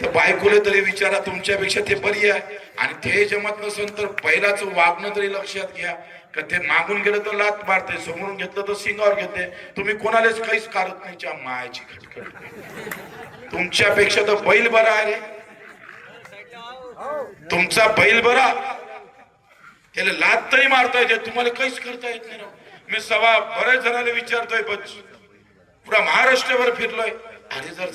तर बायकोले तरी विचारा तुमच्यापेक्षा ते बरी आहे. आणि ते जमत नसेल तर पहिलाच वागणं तरी लक्षात घ्या. का ते मागून गेलं तर लात मारते समोरून घेतलं तर सिंगावर घेते. तुम्ही कोणालाच काहीच काढत नाही च्या मायाची खटखट तुमच्यापेक्षा तर बैल बरा आहे रे. तुमचा बैल बरा. त्याला लात तरी मारता येते तुम्हाला काहीच करता येत नाही मी सवा बऱ्याच जणांना विचारतोय पुरा महाराष्ट्रभर फिरलोय. अरे जर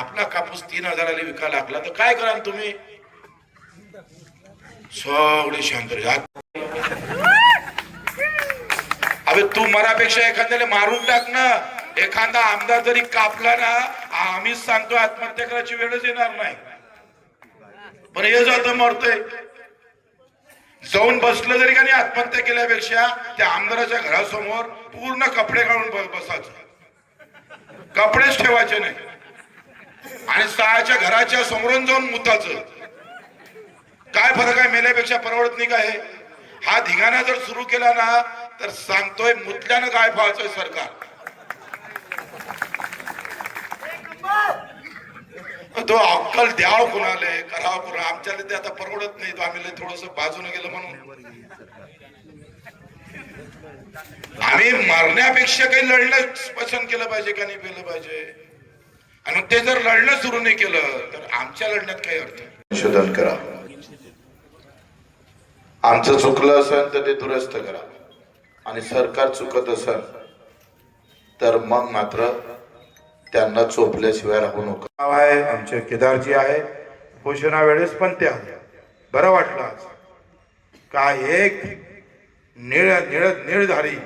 आपला कापूस तीन हजाराला विका लागला तर काय कराल तुम्ही? सगळे शांत अरे अबे तू मनापेक्षा एखाद्याला मारून टाक ना. एखादा आमदार जरी कापला ना आम्हीच सांगतो आत्महत्या करायची वेळच येणार नाही. पण हे जात मरतोय. जाऊन बसलं जरी का नाही आत्महत्या केल्यापेक्षा त्या आमदाराच्या घरासमोर पूर्ण कपडे काढून बसायचं कपडेच ठेवायचे नाही. आणि सहाच्या घराच्या समोरून जाऊन मुताच. काय फरक आहे मेल्यापेक्षा परवडत नाही काय हा? धिगाणा जर सुरू केला ना तर सांगतोय मुतल्यानं काय पाहतोय सरकार. तो अक्कल द्याव कुणाले? करावं कुणा? आमच्याला ते आता परवडत नाही. तो आम्ही थोडस बाजून गेलं म्हणून. आम्ही मरण्यापेक्षा काही लढणं पसंत केलं पाहिजे का नाही केलं पाहिजे? आणि ते जर लढणं सुरू नाही केलं तर आमच्या लढण्यात काही अर्थ. संशोधन करा. आमचं चुकलं असेल तर ते दुरुस्त करा. आणि सरकार चुकत असेल तर मग मात्र त्यांना चोपल्याशिवाय राहू नका. नाव आहे आमचे केदारजी आहे. उपोषणा वेळेस पण ते आले. बरं वाटलं आज. काय एक निळ निळ निळधारी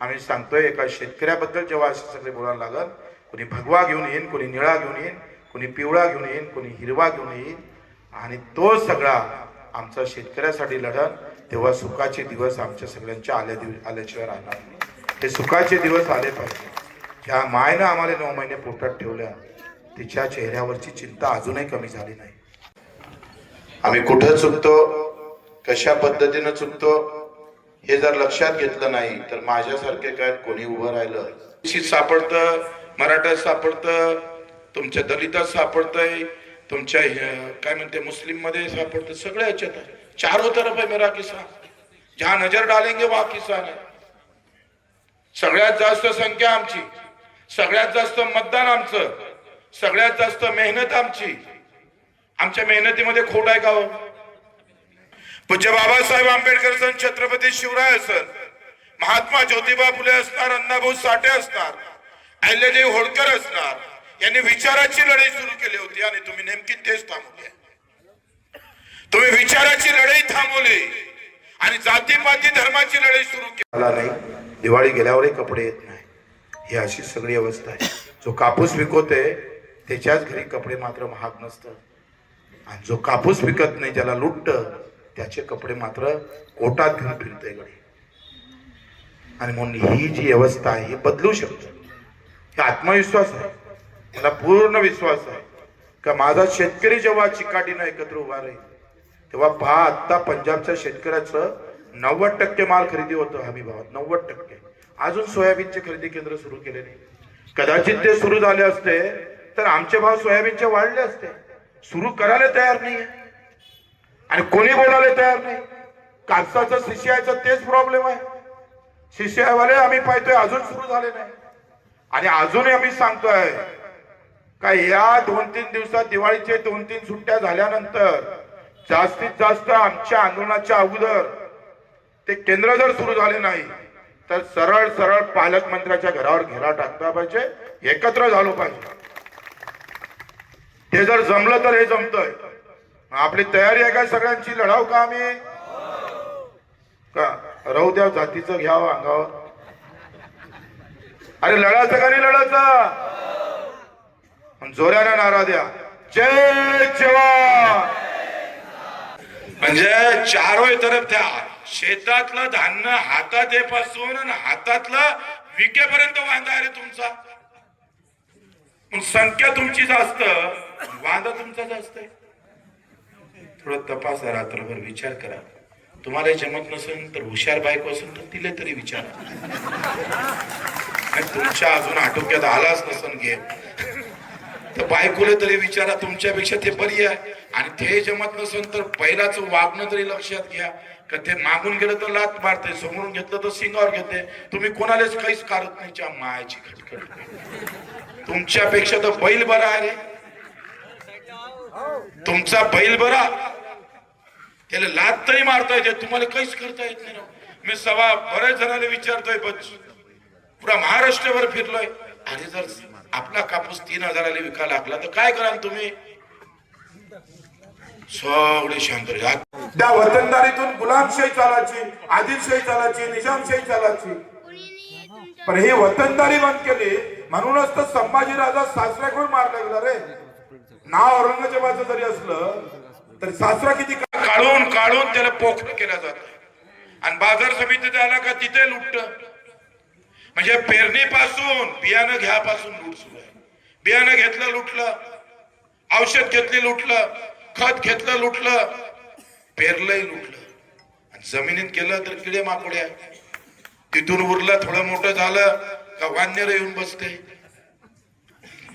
आम्ही सांगतोय एका शेतकऱ्याबद्दल जेव्हा असे सगळे बोलायला लागल कोणी भगवा घेऊन येईन कोणी निळा घेऊन येईन कोणी पिवळा घेऊन येईन कोणी हिरवा घेऊन येईन. आणि तो सगळा आमचा शेतकऱ्यासाठी लढत तेव्हा सुखाचे दिवस आमच्या सगळ्यांच्या आल्या दिव आल्याशिवाय राहणार नाही. सुखाचे दिवस आले पाहिजे. ज्या मायनं आम्हाला नऊ महिने पोटात ठेवल्या तिच्या चेहऱ्यावरची चिंता अजूनही कमी झाली नाही. आम्ही कुठं चुकतो कशा पद्धतीनं चुकतो हे जर लक्षात घेतलं नाही तर माझ्यासारखे काय कोणी उभं राहिलं? सापडतं मराठा सापडतं तुमच्या दलितात सापडतंय तुमच्या काय म्हणते मुस्लिममध्ये सापडतं सगळ्या याच्यात आहे. चारों तरफ आहे मेरा किसान जहा नजर डालेंगे वा किसान आहे. सगळ्यात जास्त संख्या आमची. सगळ्यात जास्त मतदान आमचं. सगळ्यात जास्त मेहनत आमची. आमच्या मेहनतीमध्ये खोट आहे का हो? पूज्य बाबासाहेब आंबेडकर सण छत्रपती शिवराय सण. महात्मा ज्योतिबा फुले असणार अण्णाभाऊ साठे असणार. अहिल्यादेवी होळकर असणार. यांनी विचाराची लढाई सुरू केली होती आणि तुम्ही नेमकी तेच थांबवली. तुम्ही विचाराची लढाई थांबवली आणि जातीपाती धर्माची लढाई सुरू केली. नाही. दिवाळी गेल्यावरही कपडे येत नाही. ही अशी सगळी अवस्था आहे. जो कापूस विकवते त्याच्याच घरी कपडे मात्र महाग नसतात. आणि जो कापूस विकत नाही ज्याला लुटत त्याचे कपडे मात्र कोटात घेऊन फिरते गडी. आणि म्हणून ही जी अवस्था आहे ही बदलू शकतो. हे आत्मविश्वास आहे. मला पूर्ण विश्वास आहे. का माझा शेतकरी जेव्हा चिकाटीनं एकत्र उभा राहील तेव्हा पहा आत्ता पंजाबच्या शेतकऱ्याचं नव्वद टक्के माल खरेदी होतं हमी भावात नव्वद टक्के. अजून सोयाबीनचे खरेदी केंद्र सुरू केले नाही. कदाचित ते सुरू झाले असते तर आमचे भाव सोयाबीनचे वाढले असते. सुरू करायला तयार नाही आणि कोणी बोलायला तयार नाही? कापसाचं शिष्याचं तेच प्रॉब्लेम आहे. शिष्यावाले आम्ही पाहतोय अजून सुरू झाले नाही. आणि अजूनही आम्ही सांगतोय का या दोन तीन दिवसात दिवाळीचे दोन तीन सुट्ट्या झाल्यानंतर जास्तीत जास्त आमच्या आंदोलनाच्या अगोदर ते केंद्र जर सुरू झाले नाही तर सरळ सरळ पालकमंत्र्याच्या घरावर घेरा टाकता पाहिजे एकत्र झालो पाहिजे. ते जर जमलं तर हे जमतय. आपली तयारी आहे का सगळ्यांची? लढाव का आम्ही? का राहू द्या जातीचं घ्यावं अंगावर. अरे लढायचं का नाही लढायचं? जोऱ्याने नारा द्या. जय जवान. म्हणजे चारोय तरफ त्या शेतातलं धान्य हातात येपासून आणि हातातलं विकेपर्यंत वांदा अरे तुमचा. पण संख्या तुमची जास्त वांदा तुमचा जास्त आहे थोडं तपासा रात्रभर विचार करा. तुम्हाला जमत नसेल तर हुशार बायको असेल तर तिला तरी विचारा आणि तुमच्या अजून आटोक्यात आलाच नसन घे तर बायकोला तरी विचारा तुमच्यापेक्षा ते बरी आहे. आणि ते जमत नसेल तर पहिलाच वागणं तरी लक्षात घ्या. का ते मागून गेलं तर लात मारते समोरून घेतलं तर सिंगावर घेते. तुम्ही कोणालाच काहीच काढत नाही च्या मायाची खटखट. तुमच्यापेक्षा तर बैल बरा आहे रे. तुमचा बैल बरा. त्याला लात तरी मारता येते तुम्हाला काहीच करता येत नाही मी सवा बऱ्याच जणांना विचारतोय बच पुरा महाराष्ट्रभर फिरलोय. आणि जर आपला कापूस तीन हजाराला विका लागला तर काय कराल तुम्ही? सगळे शांत. त्या वतनदारीतून गुलामशाही चालायची आदिलशाही चालायची निजामशाही चालायची. पण ही वतनदारी बंद केली म्हणूनच तर संभाजी राजा सासऱ्याकडून मारला गेला रे? नाव औरंगजेबाचं जरी असलं तरी सासरा किती काढून काढून त्याला पोखर केलं जात. आणि बाजार समितीत आला का तिथे लुटत? म्हणजे पेरणीपासून बियाणं घ्यापासून लूट सुरू आहे. बियाणं घेतलं लुटलं. औषध घेतले लुटलं. खत घेतलं लुटलं. पेरलंही लुटलं. आणि जमिनीत गेलं तर किडे माकोडे तिथून उरलं थोडं मोठं झालं का वान्यर येऊन बसते.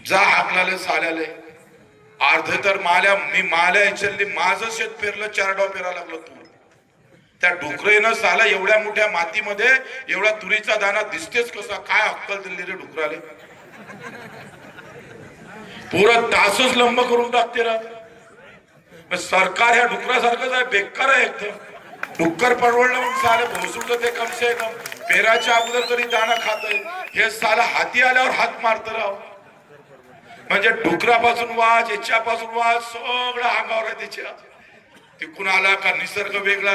जा आपल्याला साल्याले. अर्ध तर माल्या मी माल्या याच्यातली माझं शेत पेरलं चार डाव पेरा लागलं तू त्या डुकरेनं साला एवढ्या मोठ्या मातीमध्ये एवढा तुरीचा दाना दिसतेच कसा? काय अक्कल दिली रे डुकराले? पुरा तासच लंब करून टाकते रा. सरकार ह्या डुकरासारखंच आहे बेकार आहे एकदम डुक्कर परवडलं म्हणून साले भोसुडलं ते कमसे कम. पेराच्या अगोदर तरी दाणा खात हे साला हाती आल्यावर हात मारत राह म्हणजे डुकरापासून वाज याच्यापासून वाज सगळं अंगावर आहे त्याच्या. तिकून आला का निसर्ग वेगळा.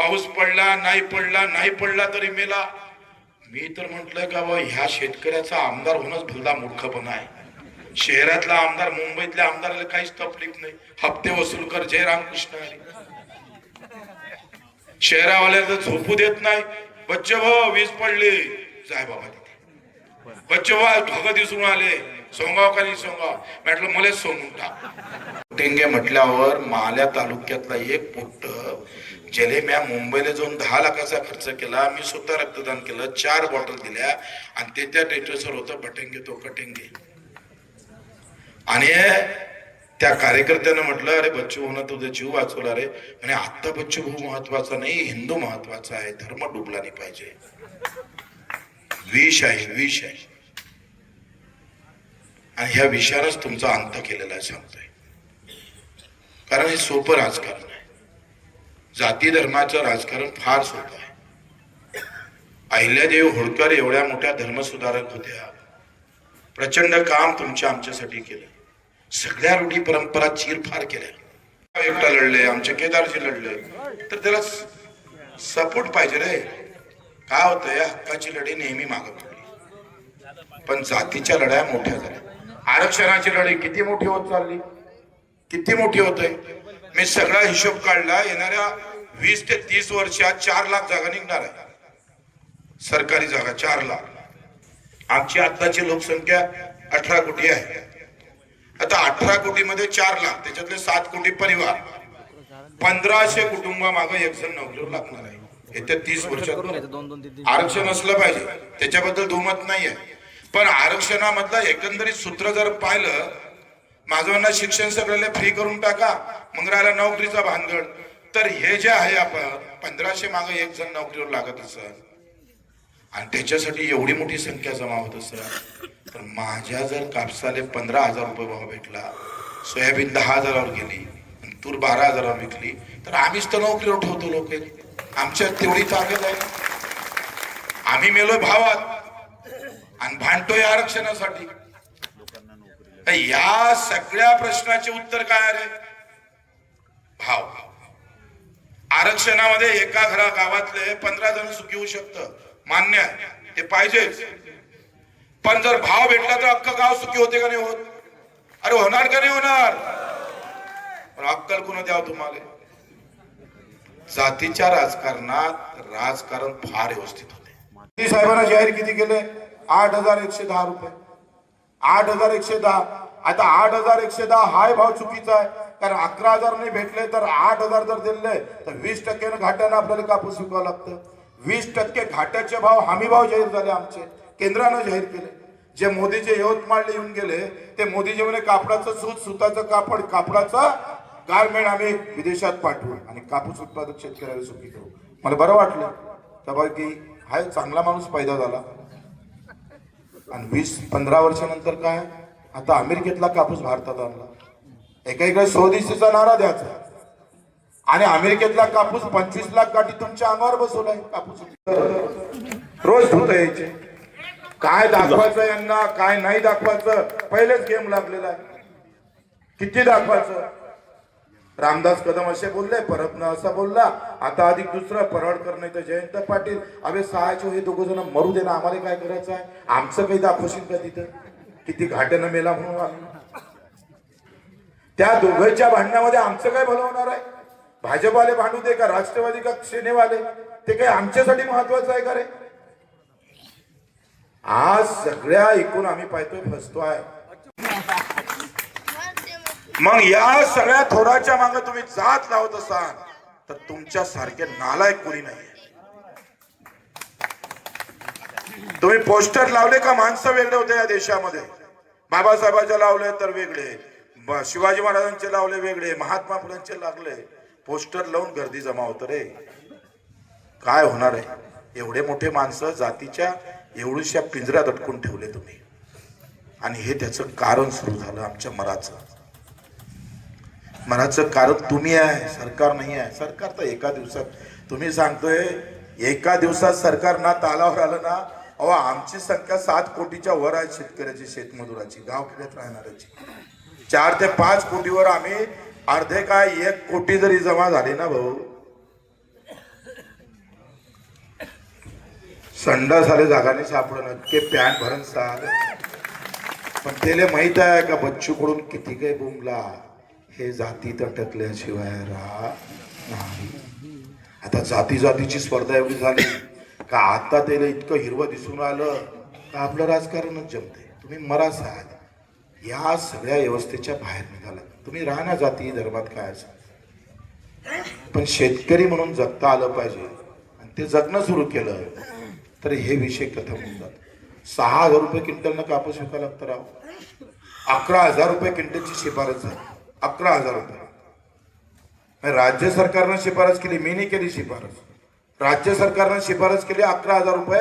पाऊस पडला नाही पडला नाही पडला तरी मेला. मी तर म्हटलं का बा ह्या शेतकऱ्याचा आमदार होणंच भलदा मूर्खपणा आहे. शहरातला आमदार मुंबईतल्या आमदाराला काहीच तकलीफ नाही. हप्ते वसूल कर जय रामकृष्ण हरी. शहरावाल्याला झोपू देत नाही. बच्चे भाऊ वीज पडली. जाय बाबा तिथे. बच्चे भाऊ ढग दिसून आले. सोंगाव का नाही सोंगाव? म्हटलं मला सोंगून टाक. टेंगे म्हटल्यावर माल्या तालुक्यातला एक पुट्ट ज्याले म्या मुंबईला जाऊन दहा लाखाचा खर्च केला मी स्वतः रक्तदान केलं चार बॉटल दिल्या आणि ते त्या टेटसवर होतं भटेंगे तो कटेंगे. आणि त्या कार्यकर्त्यानं म्हटलं अरे बच्चू हो भाऊ तुझा जीव वाचवला रे. आणि आत्ता बच्चू भाऊ महत्त्वाचा नाही हिंदू महत्त्वाचा आहे धर्म डुबला नाही पाहिजे. विष आहे विष आहे. आणि ह्या विषयानंच तुमचा अंत केलेला आहे सांगतोय. कारण हे सोपं राजकारण. जाती धर्माचं राजकारण फार सोपं आहे. अहिल्यादेव होळकर एवढ्या मोठ्या धर्मसुधारक होत्या. प्रचंड काम तुमच्या आमच्यासाठी केलं. सगळ्या रूढी परंपरा चीरफार केल्या. एकटा लढले आमचे केदारजी लढले तर त्याला सपोर्ट पाहिजे रे. काय होतं या हक्काची लढी नेहमी मागं पडली. पण जातीच्या लढाया मोठ्या झाल्या. आरक्षणाची लढाई किती मोठी होत चालली? किती मोठी होत आहे मी सगळा हिशोब काढला येणाऱ्या वीस ते तीस वर्षात चार लाख जागा निघणार आहे. सरकारी जागा चार लाख. आमची आताची लोकसंख्या अठरा कोटी आहे. आता अठरा कोटी मध्ये चार लाख त्याच्यातले सात कोटी परिवार. पंधराशे कुटुंब मागे एक जण नोकरीवर लागणार आहे. येत्या तीस वर्षात आरक्षण असलं पाहिजे. त्याच्याबद्दल दुमत नाहीये पण आरक्षणामधलं एकंदरीत सूत्र जर पाहिलं माझं शिक्षण सगळ्याला फ्री करून टाका. मग राहिला नोकरीचा भानगड. तर हे जे आहे आपण पंधराशे मागे एक जण नोकरीवर लागत असत आणि त्याच्यासाठी एवढी मोठी संख्या जमा होत असत तर माझ्या जर कापसाले पंधरा हजार रुपये भाव भेटला सोयाबीन दहा हजारावर गेली आणि तूर बारा हजारावर विकली तर आम्हीच तर नोकरीवर ठेवतो लोक. आमच्या तेवढी ताकद आहे. आम्ही मेलोय भावात. आणि भांडतोय आरक्षणासाठी. तर या सगळ्या प्रश्नाचे उत्तर काय आहे? भाव भाव. आरक्षणामध्ये एका घरा गावातले पंधरा जण सुखी होऊ शकतं. मान्य आहे. ते पाहिजेच पण जर भाव भेटला तर अख्खं गाव सुखी होते का नाही होत? अरे होणार का नाही होणार? पण अक्कल कुणा द्यावं तुम्हाला? जातीच्या राजकारणात राजकारण फार व्यवस्थित होते. साहेबांना जाहीर किती केले? आठ हजार एकशे दहा रुपये. आठ हजार एकशे दहा. आता आठ हजार एकशे दहा हाय भाव चुकीचा आहे. कारण अकरा हजार नाही भेटले तर आठ हजार जर दिले तर वीस टक्क्यानं घाट्यानं आपल्याला कापूस विकावं लागतं. वीस टक्के घाट्याचे भाव हमी भाव जाहीर झाले आमचे. केंद्रानं जाहीर केले. जे मोदीचे यवतमाळला येऊन गेले ते मोदीजी म्हणे कापडाचं सूत सुताचं कापड कापडाचं गारमेंट आम्ही विदेशात पाठवू आणि कापूस उत्पादक शेतकऱ्याला सुखी करू. मला बरं वाटलं. त्यापैकी हा एक चांगला माणूस पैदा झाला. आणि वीस पंधरा वर्षानंतर काय? आता अमेरिकेतला कापूस भारतात आणला. एका स्वदेशीचा नारा द्यायचा. आणि अमेरिकेतला कापूस पंचवीस लाख गाठी तुमच्या अंगावर बसवलाय कापूस रोज धुत यायचे. काय दाखवायचं यांना काय नाही दाखवायचं. पहिलेच गेम लागलेला आहे. किती दाखवायचं? रामदास कदम असे बोलले परबनं असा बोलला. आता अधिक दुसरं परळकर नाही तर जयंत पाटील. अबे सहायचे हे दोघ जण मरू दे ना आम्हाला काय करायचं आहे? आमचं काही दाखवशील का तिथं? किती घाट्यानं मेला म्हणून आम्ही. त्या दोघांच्या भांडणामध्ये आमचं काय भलं होणार आहे? भाजपवाले भांडू दे का राष्ट्रवादी का सेनेवाले ते काही आमच्यासाठी महत्वाचं आहे का रे? आज सगळ्या एकूण आम्ही पाहतोय फसतो आहे. मग या सगळ्या थोराच्या मागे तुम्ही जात लावत असाल तर तुमच्या सारखे नालायक कोणी नाही तुम्ही पोस्टर लावले का माणसं वेगळे होते या देशामध्ये? बाबासाहेबाच्या लावले तर वेगळे. शिवाजी महाराजांचे लावले वेगळे महात्मा फुलांचे लागले. पोस्टर लावून गर्दी जमा होत रे. काय होणार आहे? एवढे मोठे माणसं जातीच्या एवढ्याशा पिंजऱ्यात अटकून ठेवले तुम्ही. आणि हे त्याचं कारण सुरू झालं आमच्या मराचं. मराचं कारण तुम्ही आहे सरकार नाही आहे. सरकार तर एका दिवसात तुम्ही सांगतोय एका दिवसात सरकार ना तालावर आलं ना अहो आमची संख्या सात कोटीच्या वर आहे शेतकऱ्याची शेतमजुराची गाव खेड्यात राहणाऱ्याची. चार ते पाच कोटीवर आम्ही अर्धे काय एक कोटी जरी जमा झाली ना भाऊ. संडा सारे जागाने सापडणं के पॅन्ट भरण साल. पण त्याला माहीत आहे का बच्चू कडून किती काही बोंबला हे जाती तटकल्याशिवाय रा नाही. आता जाती जातीची स्पर्धा एवढी झाली का आता त्याला इतकं हिरवं दिसून आलं का आपलं राजकारणच जमते तुम्ही मरा आहात या सगळ्या व्यवस्थेच्या बाहेर निघाला. तुम्ही राहण्या जाती धर्मात काय असं पण शेतकरी म्हणून जगता आलं पाहिजे. आणि ते जगणं सुरू केलं तर हे विषय कथम होऊन जात. सहा हजार रुपये क्विंटलनं कापूस विकायला लागतं राव. अकरा हजार रुपये क्विंटलची शिफारस झाली. अकरा हजार रुपये. राज्य सरकारनं शिफारस केली मी नाही केली शिफारस. राज्य सरकारनं शिफारस केली अकरा हजार रुपये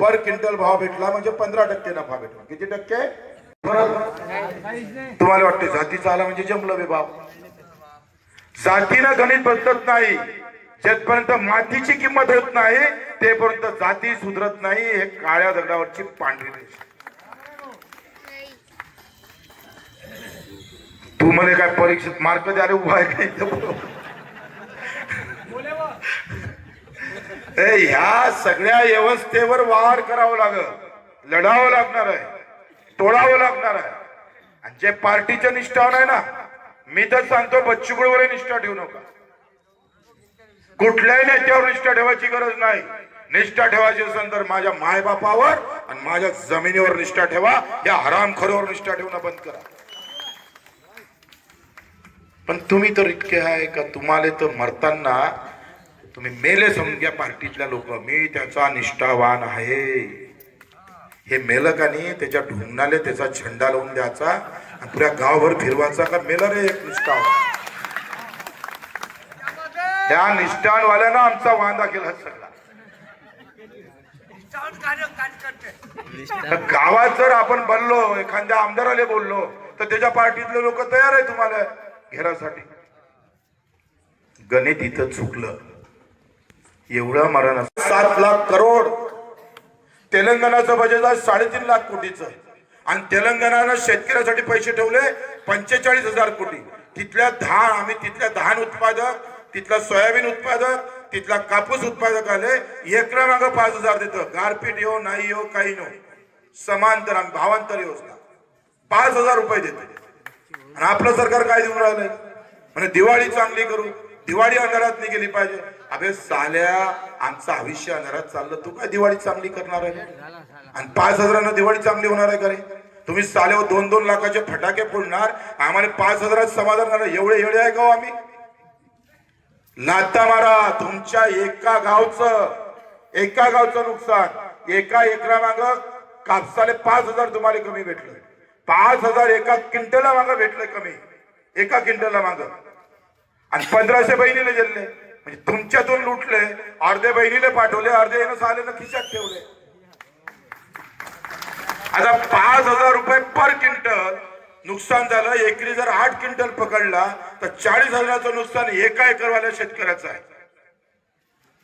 पर क्विंटल भाव भेटला म्हणजे पंधरा टक्के नफा भेटला. किती टक्के? तुम्हाला वाटते जातीचा आला म्हणजे जमलं बे जातीनं गणित बदलत नाही. जेपर्यंत मातीची किंमत होत नाही तेपर्यंत जाती सुधरत नाही हे काळ्या दगडावरची पांढरी तू म्हणे काय परीक्षेत मार्क द्यारे उभा आहे का ह्या सगळ्या व्यवस्थेवर वाढ करावं लागल. लढावं लागणार आहे. तोडावं लागणार आहे. आणि जे पार्टीच्या निष्ठावर आहे ना मी तर सांगतो बच्चूकडवर निष्ठा ठेवू नका. कुठल्याही नेत्यावर निष्ठा ठेवायची गरज नाही. निष्ठा ठेवायची असेल तर माझ्या मायबापावर आणि माझ्या जमिनीवर निष्ठा ठेवा. या हरामखोरीवर निष्ठा ठेवणं बंद करा. पण तुम्ही तर इतके आहे का? तुम्हाला तर मरताना तुम्ही मेले समजून घ्या पार्टीतल्या लोक. मी त्याचा निष्ठावान आहे. हे मेलं का नाही त्याच्या ढुंगणाले त्याचा झेंडा लावून द्यायचा आणि पुऱ्या गावभर फिरवायचा का? मेलं रे एक निष्ठावान. त्या निष्ठानवाल्यानं आमचा वांदा केला सगळा. गावात जर आपण बोललो एखाद्या आमदाराला बोललो तर त्याच्या पार्टीतले लोक तयार आहे तुम्हाला घेण्यासाठी. गणित इथं चुकलं. एवढं मरण. सात लाख करोड तेलंगणाचं बजेट आहे साडेतीन लाख कोटीचं. आणि तेलंगणानं शेतकऱ्यासाठी पैसे ठेवले पंचेचाळीस हजार कोटी. तिथल्या धान आम्ही तिथल्या धान उत्पादक तिथला सोयाबीन उत्पादक तिथला कापूस उत्पादक आले. एकरा मागं पाच हजार देतो. गारपीट येऊ नाही येऊ काही नो. समांतर आणि भावांतर योजना. पाच हजार रुपये देतो. आणि आपलं सरकार काय देऊन राहिलंय? म्हणजे दिवाळी चांगली करू. दिवाळी अंधारात नाही गेली पाहिजे. अबे साल्या आमचं आयुष्य अंधारात चाललं. तू काय दिवाळी चांगली करणार आहे? आणि पाच हजारानं दिवाळी चांगली होणार आहे का रे? तुम्ही साल्यावर दोन दोन लाखाचे फटाके फोडणार आम्हाला पाच हजारात समाधान एवढे एवढे आहे गाव हो आम्ही? लाता मारा तुमच्या एका गावचं एका गावचं नुकसान. एका एकरा माग कापसाले पाच हजार तुम्हाला कमी भेटलं. पाच हजार एका क्विंटलला मागं भेटलं कमी. एका क्विंटलला मागं. आणि पंधराशे बहिणीला जेलले म्हणजे तुमच्यातून लुटले अर्धे बहिणीला पाठवले अर्धे येणं सालेनं खिशात ठेवले. आता पाच हजार रुपये पर क्विंटल नुकसान झालं एकरी जर आठ क्विंटल पकडला तर चाळीस हजाराचं नुकसान एका एकरवाल्या शेतकऱ्याचं आहे.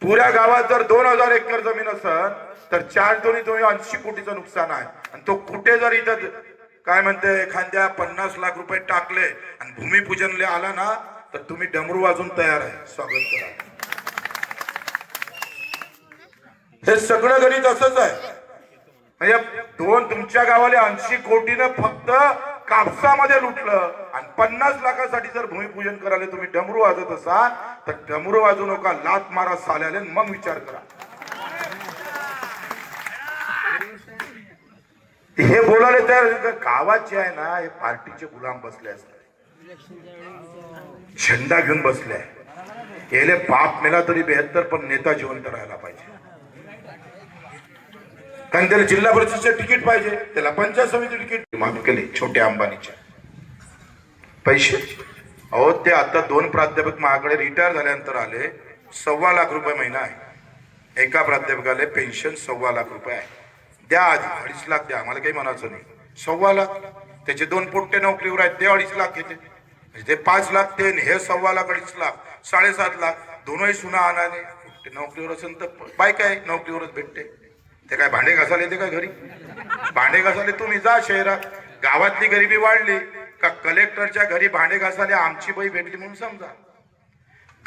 पुऱ्या गावात जर दोन हजार एकर जमीन असेल तर चार दोन्ही तुम्ही ऐंशी कोटीचं नुकसान आहे. आणि तो कुठे जर इथं काय म्हणते एखाद्या पन्नास लाख रुपये टाकले आणि भूमिपूजनले आला ना तर तुम्ही डमरू वाजून तयार आहे. स्वागत करा. हे सगळं गणित असंच आहे. म्हणजे दोन तुमच्या गावाला ऐंशी कोटीनं फक्त कापसामध्ये लुटलं आणि पन्नास लाखासाठी जर भूमिपूजन करायला तुम्ही डमरू वाजत असाल तर डमरू वाजू नका लात मारा साल्याले मग विचार करा. हे बोलायला तयार गावात जे आहे ना हे पार्टीचे गुलाम बसले असतात. झेंडा घेऊन बसले गेले बाप मेला तरी बेहत्तर पण नेता जिवंत राहायला पाहिजे. कारण त्याला जिल्हा परिषदचे तिकीट पाहिजे त्याला पंचायत समिती तिकीट माफ केले छोट्या अंबानीच्या. पैसे? अहो ते आता दोन प्राध्यापक महागडे रिटायर झाल्यानंतर आले सव्वा लाख रुपये महिना आहे. एका प्राध्यापकाला पेन्शन सव्वा लाख रुपये आहे. द्या आधी अडीच लाख द्या आम्हाला काही म्हणायचं नाही. सव्वा लाख? त्याचे दोन पोट्टे नोकरीवर आहेत ते अडीच लाख घेते. म्हणजे ते पाच लाख ते हे सव्वा लाख अडीच लाख साडेसात लाख दोनही सुना आणाने. नोकरीवर असेल तर बायक आहे नोकरीवरच भेटते. ते काय भांडे घासायला येते का घरी? भांडे घासाले तुम्ही जा शहरात गावातली गरिबी वाढली का कलेक्टरच्या घरी भांडे घासाले आमची बाई भेटली म्हणून समजा.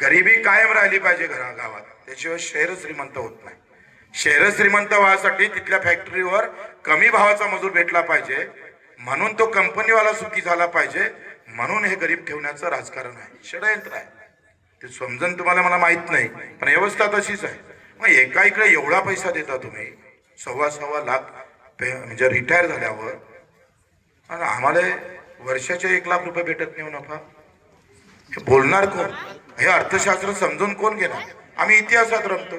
गरिबी कायम राहिली पाहिजे घरा गावात. त्याशिवाय शहर श्रीमंत होत नाही. शहर श्रीमंत व्हायसाठी तिथल्या फॅक्टरीवर कमी भावाचा मजूर भेटला पाहिजे. म्हणून तो कंपनीवाला सुखी झाला पाहिजे. म्हणून हे गरीब ठेवण्याचं राजकारण आहे. षडयंत्र आहे. ते समजून तुम्हाला मला माहीत नाही पण व्यवस्था तशीच आहे. मग एका इकडे एवढा पैसा देता तुम्ही सव्वा सव्वा लाख पे म्हणजे रिटायर झाल्यावर आणि आम्हाला वर्षाचे एक लाख रुपये भेटत नाही हो नफा. हे बोलणार कोण? हे अर्थशास्त्र समजून कोण घेणार? आम्ही इतिहासात रमतो.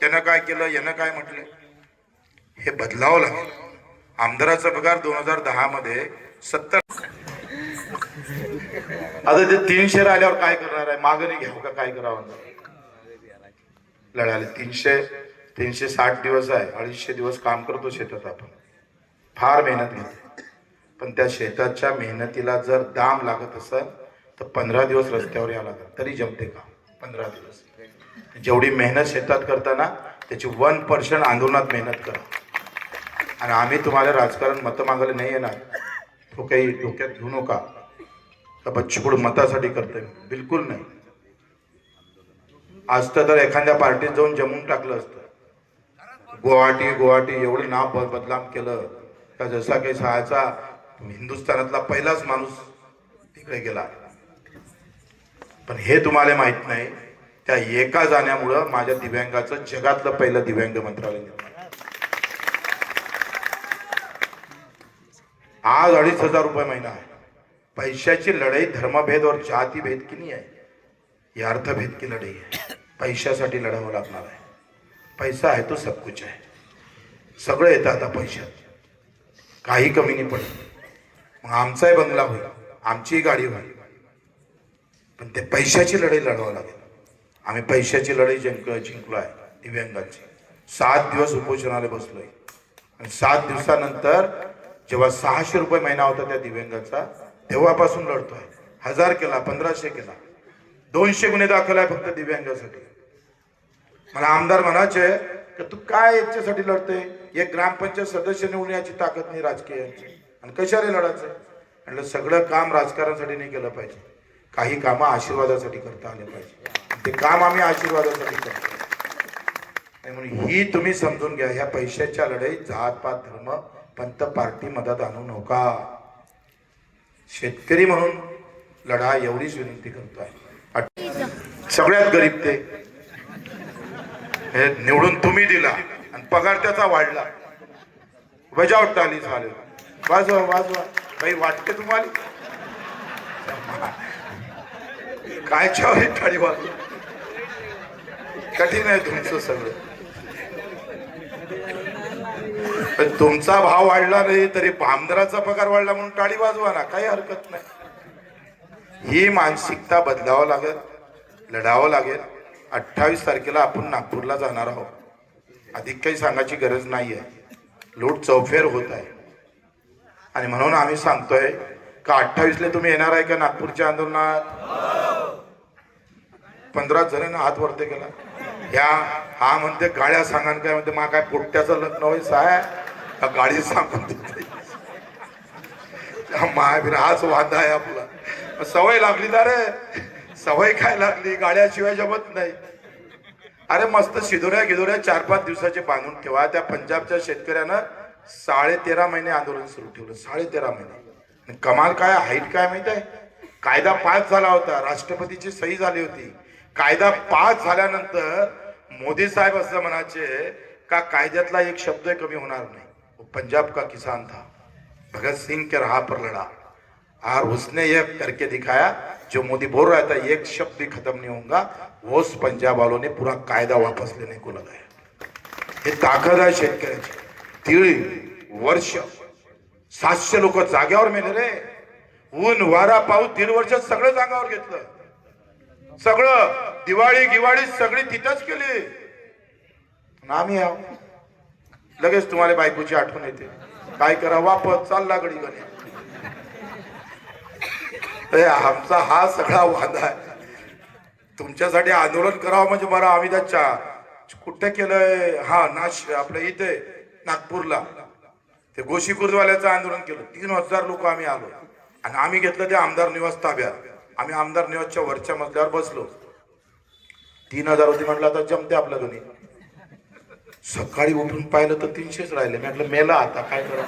त्यानं काय केलं यानं काय म्हटलं? हे बदलावं लागेल. आमदाराचा पगार दोन हजार दहा मध्ये सत्तर आता ते तीनशे राहिल्यावर काय करणार आहे? मागणी घ्यावं का? काय करावं? लढाले तीनशे तीनशे साठ दिवस आहे. अडीचशे दिवस काम करतो शेतात आपण. फार मेहनत घेतो. पण त्या शेताच्या मेहनतीला जर दाम लागत असेल तर पंधरा दिवस रस्त्यावर यावं लागत तरी जमते का? पंधरा दिवस. जेवढी मेहनत शेतात करताना त्याची वन पर्सेंट आंदोलनात मेहनत करा. आणि आम्ही तुम्हाला राजकारण मतं मागायला नाही येणार. तो काही डोक्यात घेऊ नका. तर बच्चूकडून मतासाठी करतोय. बिलकुल नाही. आज तर एखाद्या पार्टीत जाऊन जमून टाकलं असतं. गुवाहाटी गुवाहाटी एवढं नाव बदलाम केलं. का जसा काही सहाचा हिंदुस्थानातला पहिलाच माणूस तिकडे गेला. पण हे तुम्हाला माहीत नाही त्या एका जाण्यामुळं माझ्या दिव्यांगाचं जगातलं पहिलं दिव्यांग मंत्रालय निर्माण आज अडीच हजार रुपये महिना आहे. पैशाची लढाई धर्मभेदवर और की नाही आहे? ही अर्थभेद की लढाई आहे? पैशासाठी लढावं लागणार आहे. पैसा आहे तो सब कुछ आहे. सगळं येतं आता पैशात. काही कमी नाही पडत. मग आमचाही बंगला होईल. आमचीही गाडी होईल. पण ते पैशाची लढाई लढावं लागेल. आम्ही पैशाची लढाई जिंक जिंकलो आहे दिव्यांगाची. सात दिवस उपोषणाला बसलोय. आणि सात दिवसानंतर जेव्हा सहाशे रुपये महिना होता त्या दिव्यांगाचा तेव्हापासून लढतोय. हजार केला पंधराशे केला. दोनशे गुन्हे दाखल आहे फक्त दिव्यांगासाठी. मला आमदार म्हणायचे की तू काय याच्यासाठी लढते एक ग्रामपंचायत सदस्य निवडून याची ताकद नाही राजकीयांची आणि कशाने लढायचं म्हटलं सगळं काम राजकारणासाठी नाही केलं पाहिजे. काही कामं आशीर्वादासाठी करता आले पाहिजे. ते काम आम्ही आशीर्वादासाठी करतो. म्हणून ही तुम्ही समजून घ्या ह्या पैशाच्या लढाईत जात पात धर्म पंत पार्टी मदत आणू नका. शेतकरी म्हणून लढा एवढीच विनंती करतोय सगळ्यात गरीब ते. हे निवडून तुम्ही दिला आणि पगार त्याचा वाढला. बजावट आली झाले. वाजवा वाजवा. काही वाटते तुम्हाला? काय चावली टाळी वाजवा. कठीण आहे तुमचं सगळं. पण तुमचा भाव वाढला नाही तरी आमदाराचा पगार वाढला म्हणून टाळी वाजवा ना काही हरकत नाही. ही मानसिकता बदलावं लागेल लढावं लागेल. अठ्ठावीस तारखेला आपण नागपूरला जाणार आहोत. अधिक काही सांगायची गरज नाही आहे लूट चौफेर होत आहे. आणि म्हणून आम्ही सांगतोय का अठ्ठावीसला तुम्ही येणार आहे का नागपूरच्या आंदोलनात? पंधरा जणांना हात वरते केला ह्या हा म्हणते गाड्या सांगा काय म्हणते मा काय पोट्ट्याचं लग्न होय साहेब? का गाडी सांगून देते महावीर हाच वादा आहे आपला. सवय लागली ना रे. सवय काय लागली? गाड्याशिवाय जमत नाही. अरे मस्त शिदोऱ्या गिदोऱ्या चार पाच दिवसाचे बांधून ठेवा. त्या पंजाबच्या शेतकऱ्यानं साडे तेरा महिने आंदोलन सुरू ठेवलं. साडे तेरा महिने कमाल काय? हाईट काय माहीत आहे? कायदा पास झाला होता. राष्ट्रपतीची सही झाली होती. कायदा पास झाल्यानंतर मोदी साहेब असं म्हणायचे का कायद्यातला एक शब्द कमी होणार नाही. वो पंजाब का किसान था। भगत सिंह के राह पर लड़ा और उसने ये करके दिखाया जो मोदी बोल रहा था एक शब्द भी खत्म नहीं होगा वो उस पंजाब वालों ने पूरा कायदा वापस लेने को लगाया। हे ताकद आहे शेतकऱ्याची तीळ वर्ष सातशे लोक जाग्यावर मेले रे ऊन वारा पाऊस दीड वर्ष सगळं जागावर घेतलं। सगळं दिवाळी गिवाळी सगळी तिथंच केली। आम्ही आहोत लगेच तुम्हाला बायकोची आठवण येते. काय करा वापस चालला गडी गणे. अरे आमचा हा सगळा वादा आहे. तुमच्यासाठी आंदोलन करावं म्हणजे बरं आम्ही त्याच्या कुठे केलंय? हा नाश आपल्या इथे नागपूरला. ते गोशी आंदोलन केलं. तीन हजार लोक आम्ही आलो. आणि आम्ही घेतलं ते आमदार निवास ताब्यात. आम्ही आमदार निवासच्या वरच्या मजल्यावर बसलो. तीन हजार होती म्हटलं आता जमते आपल्या दोन्ही. सकाळी उठून पाहिलं तर तीनशेच राहिले. म्हटलं मेला आता काय करा